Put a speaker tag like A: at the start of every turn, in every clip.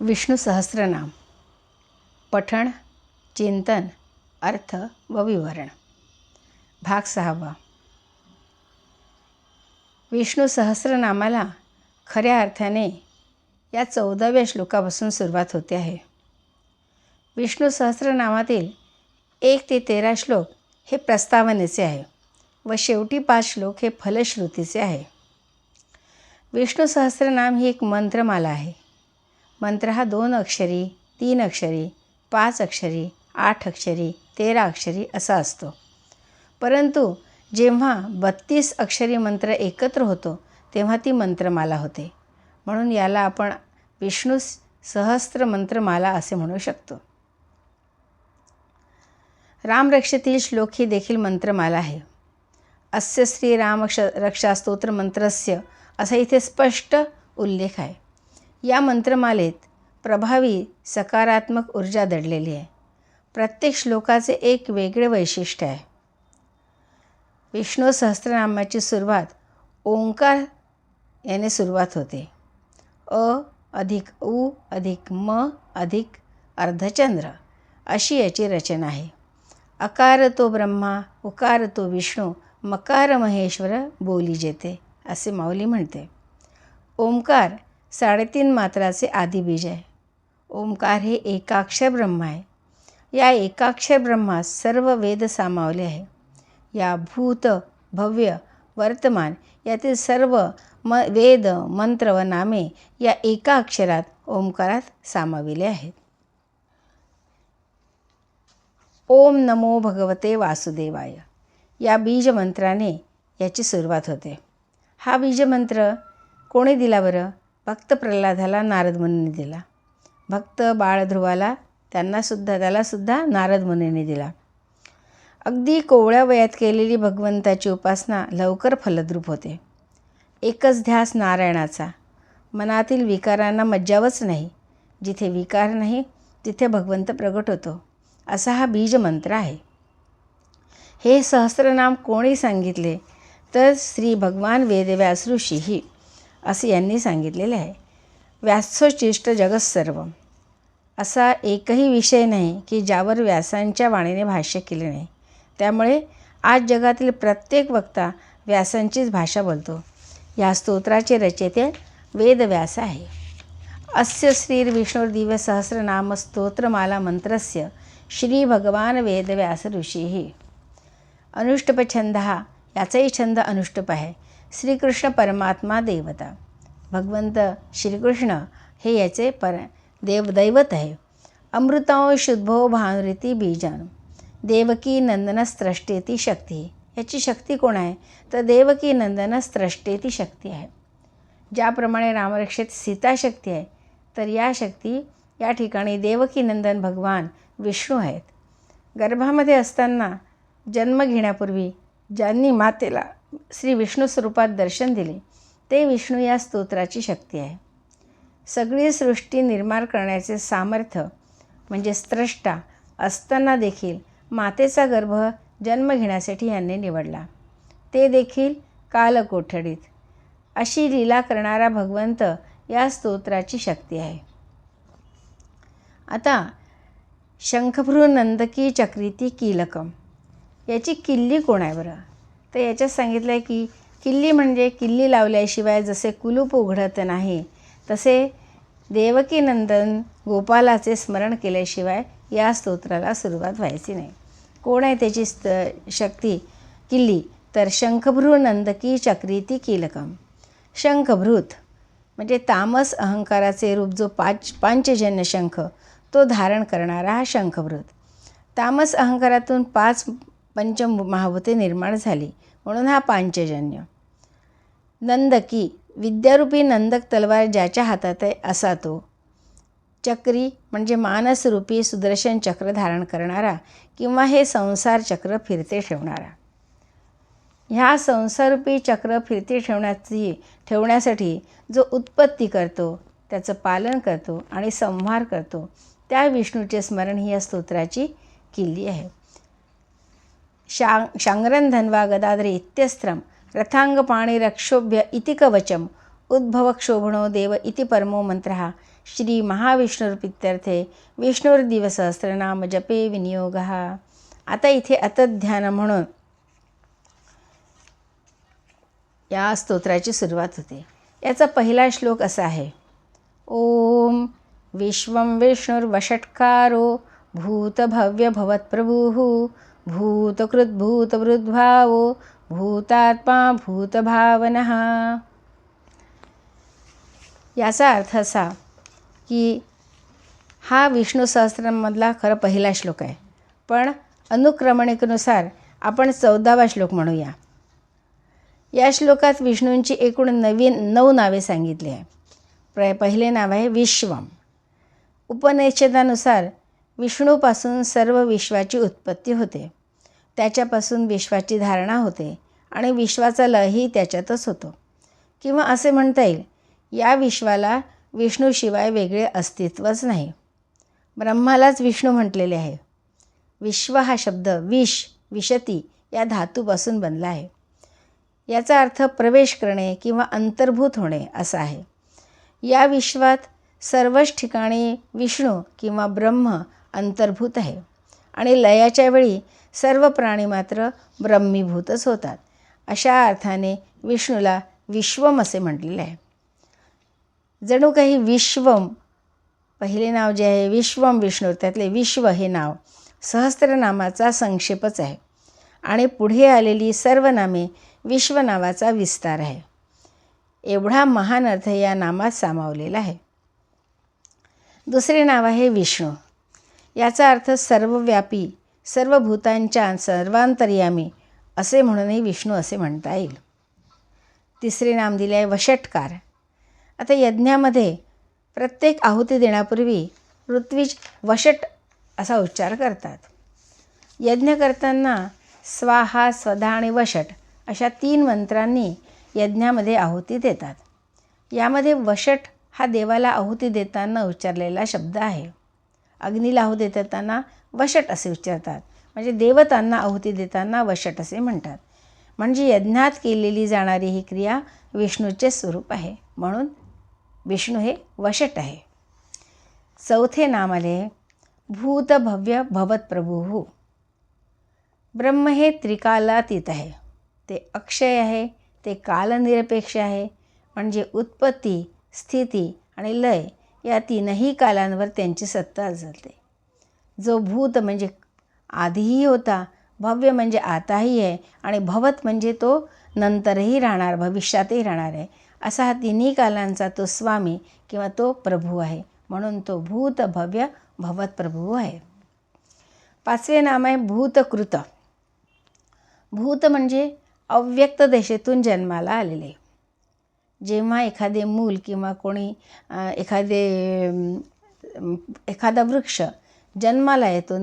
A: विष्णू सहस्रनाम. पठण चिंतन अर्थ व विवरण. भाग सहावा. विष्णू सहस्रनामाला खऱ्या अर्थाने या चौदाव्या श्लोकापासून सुरुवात होते आहे. विष्णू सहस्रनामातील एक ते तेरा श्लोक हे प्रस्तावनेचे आहे व शेवटी पाच श्लोक हे फलश्रुतीचे आहे. विष्णू सहस्रनाम ही एक मंत्रमाला आहे. मंत्र हा दोन अक्षरी तीन अक्षरी पाच अक्षरी आठ अक्षरी तेरा अक्षरी असा असतो. परंतु जेव्हा बत्तीस अक्षरी मंत्र एकत्र होतो तेव्हा ती मंत्रमाला होते. म्हणून याला आपण विष्णू सहस्त्र मंत्रमाला असे म्हणू शकतो. रामरक्षेतील श्लोक ही देखील मंत्रमाला आहे. अस्य श्री रामक्ष रक्षास्तोत्र मंत्रस्य असा इथे स्पष्ट उल्लेख आहे. या मंत्रमालेत प्रभावी सकारात्मक ऊर्जा दडलेली आहे. प्रत्येक श्लोकाचे एक वेगळे वैशिष्ट्य आहे. विष्णू सहस्त्रनामाची सुरुवात ओंकार याने सुरुवात होते. अ अधिक उ अधिक म अधिक अर्धचंद्र अशी याची रचना आहे. अकार तो ब्रह्मा उकार तो विष्णू मकार महेश्वर बोली जेते असे माऊली म्हणते. ओंकार साडेतीन मात्राचे आदिबीज आहे. ओंकार हे एकाक्षर ब्रह्म आहे. या एकाक्षर ब्रह्मात सर्व वेद सामावले आहे. या भूत भव्य वर्तमान यातील सर्व म वेद मंत्र व नामे या एका अक्षरात ओंकारात सामाविले आहेत. ओम नमो भगवते वासुदेवाय. या बीजमंत्राने याची सुरुवात होते. हा बीजमंत्र कोणी दिला बरं? भक्त प्रल्हादाला नारद मुनीने दिला. भक्त बाळध्रुवाला त्यांनासुद्धा त्यालासुद्धा नारद मुनीने दिला. अगदी कोवळ्या वयात केलेली भगवंताची उपासना लवकर फलद्रूप होते. एकच ध्यास नारायणाचा. मनातील विकारांना मज्जावच नाही. जिथे विकार नाही तिथे भगवंत प्रगट होतो. असा हा बीजमंत्र आहे. हे सहस्रनाम कोणी सांगितले? तर श्री भगवान वेदव्यास ऋषीही. असे यांनी सांगितलेले आहे. व्यासोचिष्ट जगत सर्व असा एकही विषय नाही की ज्यावर व्यासांच्या वाणीने भाष्य केले नाही. त्यामुळे आज जगातील प्रत्येक वक्ता व्यासांचीच भाषा बोलतो. या स्तोत्राचे रचयिते वेदव्यास आहे. अस्य श्रीर्विष्णुर्दिव्य स्तोत्रमाला मंत्रस्य श्री भगवान वेदव्यास ऋषी. अनुष्टप छंद हा याचाही छंद अनुष्टप आहे. श्रीकृष्ण परमात्मा देवता. भगवंत श्रीकृष्ण हे याचे पर देव दैवत आहे. अमृतांश शुद्धो भानुरीती बीजान देवकी नंदन ती शक्ती. याची शक्ती कोण आहे? तर देवकी नंदन ती शक्ती आहे. ज्याप्रमाणे रामरक्षेत सीताशक्ती आहे तर या शक्ती या ठिकाणी देवकी नंदन भगवान विष्णू आहेत. गर्भामध्ये असताना जन्म घेण्यापूर्वी ज्यांनी मातेला श्री विष्णू स्वरूपात दर्शन दिले. ते विष्णू या स्तोत्राची शक्ती आहे. सगळी सृष्टी निर्माण करण्याचे सामर्थ्य म्हणजे स्त्रष्टा असताना देखील मातेचा गर्भ जन्म घेण्यासाठी यांनी निवडला. ते देखील कालकोठडीत. अशी लीला करणारा भगवंत या स्तोत्राची शक्ती आहे. आता शंखभ्रू नंदकी चक्रीती कीलकम. याची किल्ली कोण आहे बरं? तर याच्यात सांगितलं आहे की किल्ली म्हणजे किल्ली लावल्याशिवाय जसे कुलूप उघडत नाही तसे देवकीनंदन गोपालाचे स्मरण केल्याशिवाय या स्तोत्राला सुरुवात व्हायची नाही. कोण आहे त्याची स्त शक्ती? किल्ली. तर शंखभ्रू नंदकी चक्रीती कीलकम. शंखभृत म्हणजे तामस अहंकाराचे रूप जो पाच पांचजन्य शंख तो धारण करणारा हा शंखभृत तामस अहंकारातून पाच पंचमहाभूते निर्माण झाली. म्हणून हा पांचजन्य. नंदकी विद्यारूपी नंदक तलवार ज्याच्या हातात आहे असा तो. चक्री म्हणजे मानसरूपी सुदर्शन चक्र धारण करणारा किंवा हे संसार चक्र फिरते ठेवणारा. ह्या संसारूपी चक्र फिरते ठेवण्याची ठेवण्यासाठी जो उत्पत्ती करतो त्याचं पालन करतो आणि संहार करतो त्या विष्णूचे स्मरण ही या स्तोत्राची किल्ली आहे. शांग शांग्रन धन्वा गदाद्री इत्यस्त्रं रथांग रक्षोभ्य इति कवचम् उद्भवक्षोभणो देव इति परमो मन्त्रः श्री महाविष्णुर्पित्यर्थे विष्णुर्दिवसहस्रनाम जपे विनियोगः। आता इथे अतध्यान म्हणून या स्तोत्राची सुरुवात होते. याचा पहिला श्लोक असा आहे ओम विश्वं विष्णुर्वषट्कारो भूतभव्यभवत्प्रभुः भूतकृद्भूतवृद्भावो भूतात्मा भूतभावनः. याचा अर्थ असा की हा विष्णू सहस्रमधला खरं पहिला श्लोक आहे. पण अनुक्रमणिकेनुसार आपण चौदावा श्लोक म्हणूया. या श्लोकात विष्णूंची एकूण नवीन नऊ नावे सांगितली आहे प्र पहिले नाव आहे विश्वम. उपनिषदानुसार विष्णूपासून सर्व विश्वाची उत्पत्ती होते. त्याच्यापासून विश्वाची धारणा होते आणि विश्वाचा लयही त्याच्यातच होतो. किंवा असे म्हणता येईल या विश्वाला विष्णूशिवाय वेगळे अस्तित्वच नाही. ब्रह्मालाच विष्णू म्हटलेले आहे. विश्व हा शब्द विष विशती या धातूपासून बनला आहे. याचा अर्थ प्रवेश करणे किंवा अंतर्भूत होणे असा आहे. या विश्वात सर्वच ठिकाणी विष्णू किंवा ब्रह्म अंतर्भूत आहे. आणि लयाच्या वेळी सर्व प्राणी मात्र ब्रह्मीभूतच होतात. अशा अर्थाने विष्णूला विश्वम असे म्हटलेले आहे. जणू काही विश्वम पहिले नाव जे आहे विश्वम विष्णू त्यातले विश्व हे नाव सहस्त्रनामाचा संक्षेपच आहे. आणि पुढे आलेली सर्व नामे विश्व नावाचा विस्तार आहे. एवढा महान अर्थ या नामात सामावलेला आहे. दुसरे नाव आहे विष्णू. याचा अर्थ सर्वव्यापी सर्व भूतांच्या सर्वांतर्यामी असे म्हणूनही विष्णू असे म्हणता येईल. तिसरे नाम दिले आहे वषटकार. आता यज्ञामध्ये प्रत्येक आहुती देण्यापूर्वी ऋत्विज वषट असा उच्चार करतात. यज्ञ करताना स्वाहा स्वधा आणि वषट अशा तीन मंत्रांनी यज्ञामध्ये आहुती देतात. यामध्ये वषट हा देवाला आहुती देताना उच्चारलेला शब्द आहे. अग्नीला आहुती देताना वशट असे उच्चारतात. म्हणजे देवतांना आहुती देताना वशट असे म्हणतात. म्हणजे यज्ञात केलेली जाणारी ही क्रिया विष्णूचे स्वरूप आहे. म्हणून विष्णू हे वशट आहे. चौथे नाम आले भूतभव्य भवत प्रभू. ब्रह्म हे त्रिकालातीत आहे. ते अक्षय आहे ते कालनिरपेक्ष आहे. म्हणजे उत्पत्ती स्थिती आणि लय या तीनही कालांवर त्यांची सत्ता असते जो भूत म्हणजे आधीही होता भव्य म्हणजे आताही आहे आणि भवत म्हणजे तो नंतरही राहणार भविष्यातही राहणार आहे. असा हा तिन्ही कालांचा तो स्वामी किंवा तो प्रभू आहे. म्हणून तो भूत भव्य भवत प्रभू आहे. पाचवे नाम आहे भूतकृत. भूत म्हणजे अव्यक्त देशेतून जन्माला आलेले. जेव्हा एखादे मूल किंवा कोणी एखादे एखादा वृक्ष जन्माला येतो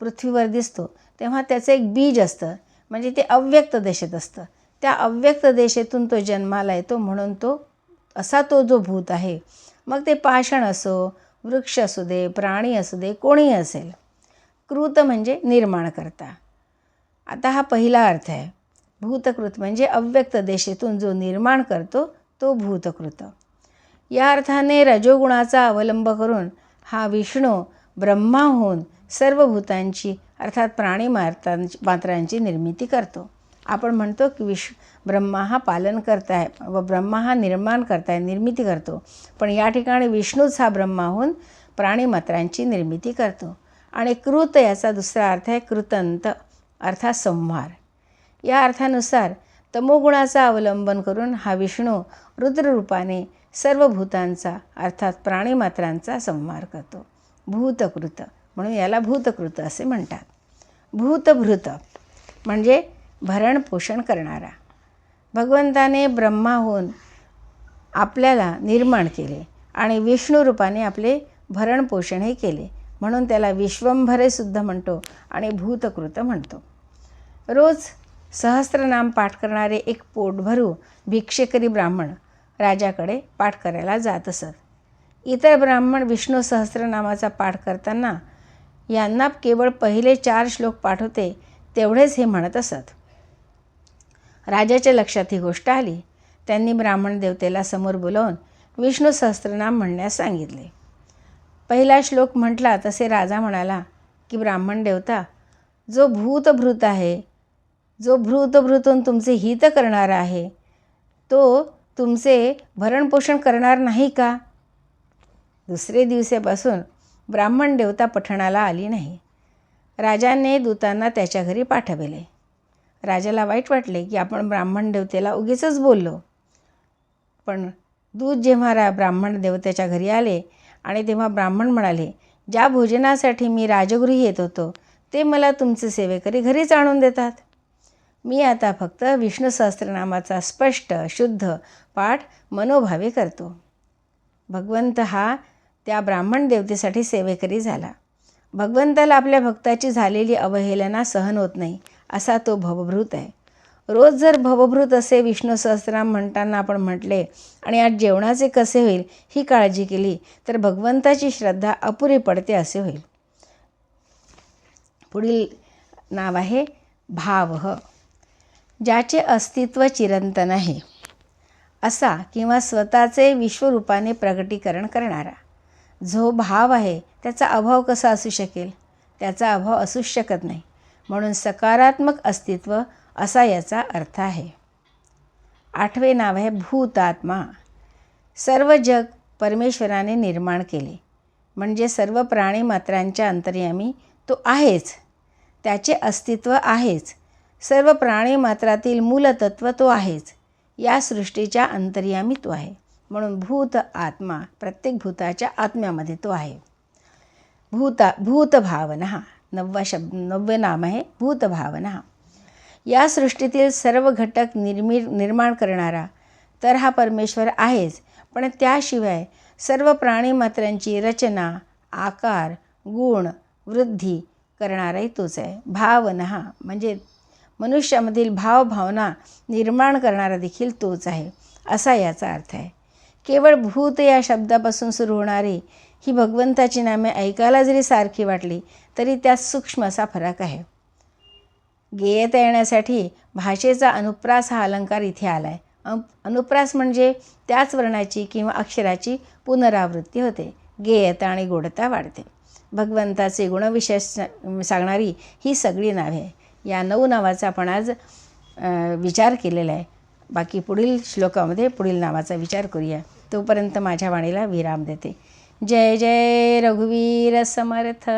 A: पृथ्वीवर दिसतो तेव्हा त्याचं एक बीज असतं. म्हणजे ते अव्यक्त देशात असतं. त्या अव्यक्त देशातून तो जन्माला येतो म्हणून तो असा तो जो भूत आहे मग ते पाषाण असो वृक्ष असू दे प्राणी असू दे कोणीही असेल कृत म्हणजे निर्माण करता. आता हा पहिला अर्थ आहे. भूतकृत म्हणजे अव्यक्त देशेतून जो निर्माण करतो तो भूतकृत. या अर्थाने रजोगुणाचा अवलंब करून हा विष्णू ब्रह्मा होऊन सर्व भूतांची अर्थात प्राणी मात्रांची मात्रांची निर्मिती करतो. आपण म्हणतो की विश ब्रह्मा हा पालन करताय व ब्रह्मा हा निर्माण करताय निर्मिती करतो. पण या ठिकाणी विष्णूच हा ब्रह्मा होऊन प्राणीमात्रांची निर्मिती करतो. आणि कृत याचा दुसरा अर्थ आहे कृतंत अर्थात संहार. या अर्थानुसार तमोगुणाचा अवलंबन करून हा विष्णू रुद्ररूपाने सर्व भूतांचा अर्थात प्राणीमात्रांचा संहार करतो. भूतकृत म्हणून याला भूतकृत असे म्हणतात. भूतभृत म्हणजे भरण पोषण करणारा. भगवंताने ब्रह्मा होऊन आपल्याला निर्माण केले आणि विष्णू रूपाने आपले भरणपोषणही केले म्हणून त्याला विश्वंभरेसुद्धा म्हणतो आणि भूतकृत म्हणतो. रोज सहस्त्रनाम पाठ करणारे एक पोटभरू भिक्षेकरी ब्राह्मण राजाकडे पाठ करायला जात असत. इतर ब्राह्मण विष्णू सहस्त्रनामाचा पाठ करताना यांना केवळ पहिले चार श्लोक पाठ होते तेवढेच हे म्हणत असत. राजाच्या लक्षात ही गोष्ट आली. त्यांनी ब्राह्मण देवतेला समोर बोलावून विष्णू सहस्त्रनाम म्हणण्यास सांगितले. पहिला श्लोक म्हटला तसे राजा म्हणाला की ब्राह्मण देवता जो भूतभृत आहे जो भृतभृतून तुमचे हित करणारा आहे तो तुमचे भरणपोषण करणार नाही का? दुसरे दिवसापासून ब्राह्मण देवता पठणाला आली नाही. राजाने दूतांना त्याच्या घरी पाठविले. राजाला वाईट वाटले की आपण ब्राह्मण देवतेला उगीचच बोललो. पण दूत जेव्हा रा ब्राह्मण देवतेच्या घरी आले आणि तेव्हा ब्राह्मण म्हणाले ज्या भोजनासाठी मी राजगृही येत होतो ते मला तुमचे सेवेकरी घरीच आणून देतात. मी आता फक्त विष्णू सहस्त्रनामाचा स्पष्ट शुद्ध पाठ मनोभावे करतो. भगवंत हा त्या ब्राह्मण देवतेसाठी सेवेकरी झाला. भगवंताला आपल्या भक्ताची झालेली अवहेलना सहन होत नाही असा तो भवभृत आहे. रोज जर भवभृत असे विष्णू सहस्रनाम म्हणताना आपण म्हटले आणि आज जेवणाचे कसे होईल ही काळजी केली तर भगवंताची श्रद्धा अपुरी पडते असे होईल. पुढील नाव आहे भाव. ज्याचे अस्तित्व चिरंतन आहे असा किंवा स्वतःचे विश्वरूपाने प्रगटीकरण करणारा. जो भाव आहे त्याचा अभाव कसा असू शकेल? त्याचा अभाव असूच शकत नाही. म्हणून सकारात्मक अस्तित्व असा याचा अर्थ आहे. आठवे नाव आहे भूतात्मा. सर्व जग परमेश्वराने निर्माण केले. म्हणजे सर्व प्राणी मात्रांच्या अंतर्यामी तो आहेच. त्याचे अस्तित्व आहेच. सर्व प्राणी मात्रातील मूलतत्व तो आहेच. या सृष्टीच्या अंतर्यामी तो आहे. म्हणून भूत आत्मा प्रत्येक भूताच्या आत्म्यामध्ये तो आहे. भूता भूतभावना नववा शब्द नववे नाम आहे भूतभावना. या सृष्टीतील सर्व घटक निर्मि निर्माण करणारा तर हा परमेश्वर आहेच. पण त्याशिवाय सर्व प्राणीमात्रांची रचना आकार गुण वृद्धी करणाराही तोच आहे. भावना म्हणजे मनुष्यामधील भावभावना निर्माण करणारा देखील तोच आहे असा याचा अर्थ आहे. केवळ भूत या शब्दापासून सुरू होणारी ही भगवंताची नामे ऐकायला जरी सारखी वाटली तरी त्यात सूक्ष्म असा फरक आहे. गेयता येण्यासाठी भाषेचा अनुप्रास हा अलंकार इथे आला आहे अनुप्रास म्हणजे त्याच वर्णाची किंवा अक्षराची पुनरावृत्ती होते. गेयता आणि गोडता वाढते. भगवंताचे गुणविशेष सांगणारी ही सगळी नावे या नऊ नावाचा आपण आज विचार केलेला आहे. बाकी पुढील श्लोकामध्ये पुढील नावाचा विचार करूया. तोपर्यंत माझ्या वाणीला विराम देते. जय जय रघुवीर समर्थ.